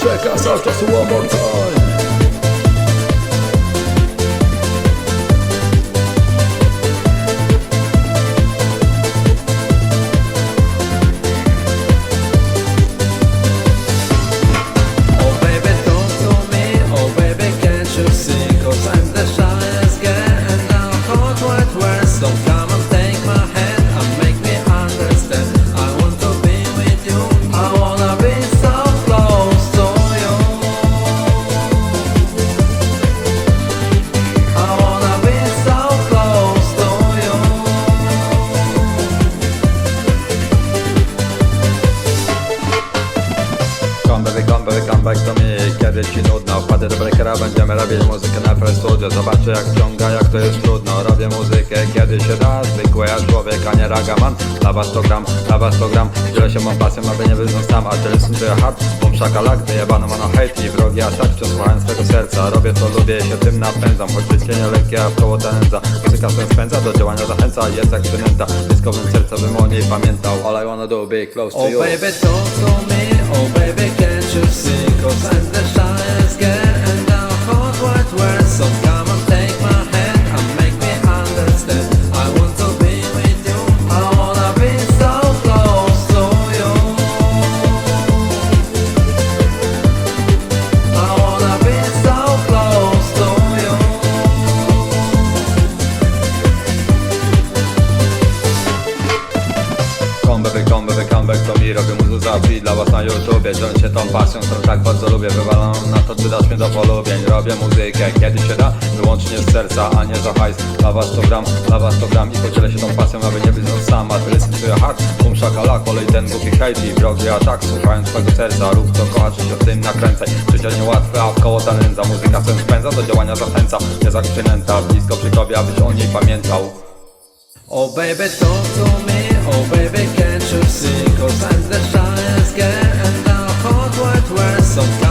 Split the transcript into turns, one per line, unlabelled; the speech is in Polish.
Check us out just one
come
baby, come back to me Kiedy ci nudno, wpadę do breakera Będziemy robić muzykę na Free Studio. Zobaczę jak ciąga, jak to jest trudno. Robię muzykę, kiedy się da. Zwykły ja człowiek, a nie ragaman. Dla was to gram, dla was to gram. Dzielę się mam pasją, aby nie wyznać sam A ty listen to your heart Bum szakalak, wyjebano mano hate I wrogi atak, wciąż słuchając swego serca. Robię to lubię, się tym napędzam Choć życie nie lekkie, a w koło ta nędza Muzyka swą spędza, do działania zachęca Jest jak przynęta, bliskowym serca bym o niej pamiętał All I wanna do be close to
Oh
you.
baby, talk to me. Oh baby, can't you see? Cause I'm the Come
baby, come baby, come back to me Robię muzykę za free dla was na YouTubie. Dzielę się tą pasją, którą tak bardzo lubię Wywalam na to, ty dasz mnie do polubień. Robię muzykę, kiedy się da Wyłącznie z serca, a nie za hajs. Dla was to gram, dla was to gram I podzielę się tą pasją, aby nie być znów sama. Ty listen to your bum szakala Kolej ten głupi hejt. I wrogi atak Słuchając twojego serca, rób co kochasz się w tym nakręcaj. Życie niełatwe, a w koło ta nędza Muzyka sen spędza, do działania zachęca. Nie za przynęta, blisko przy tobie, abyś o niej pamiętał.
Oh baby, talk to me. Oh baby, to see cause I'm the shyest guy and the hot white wears some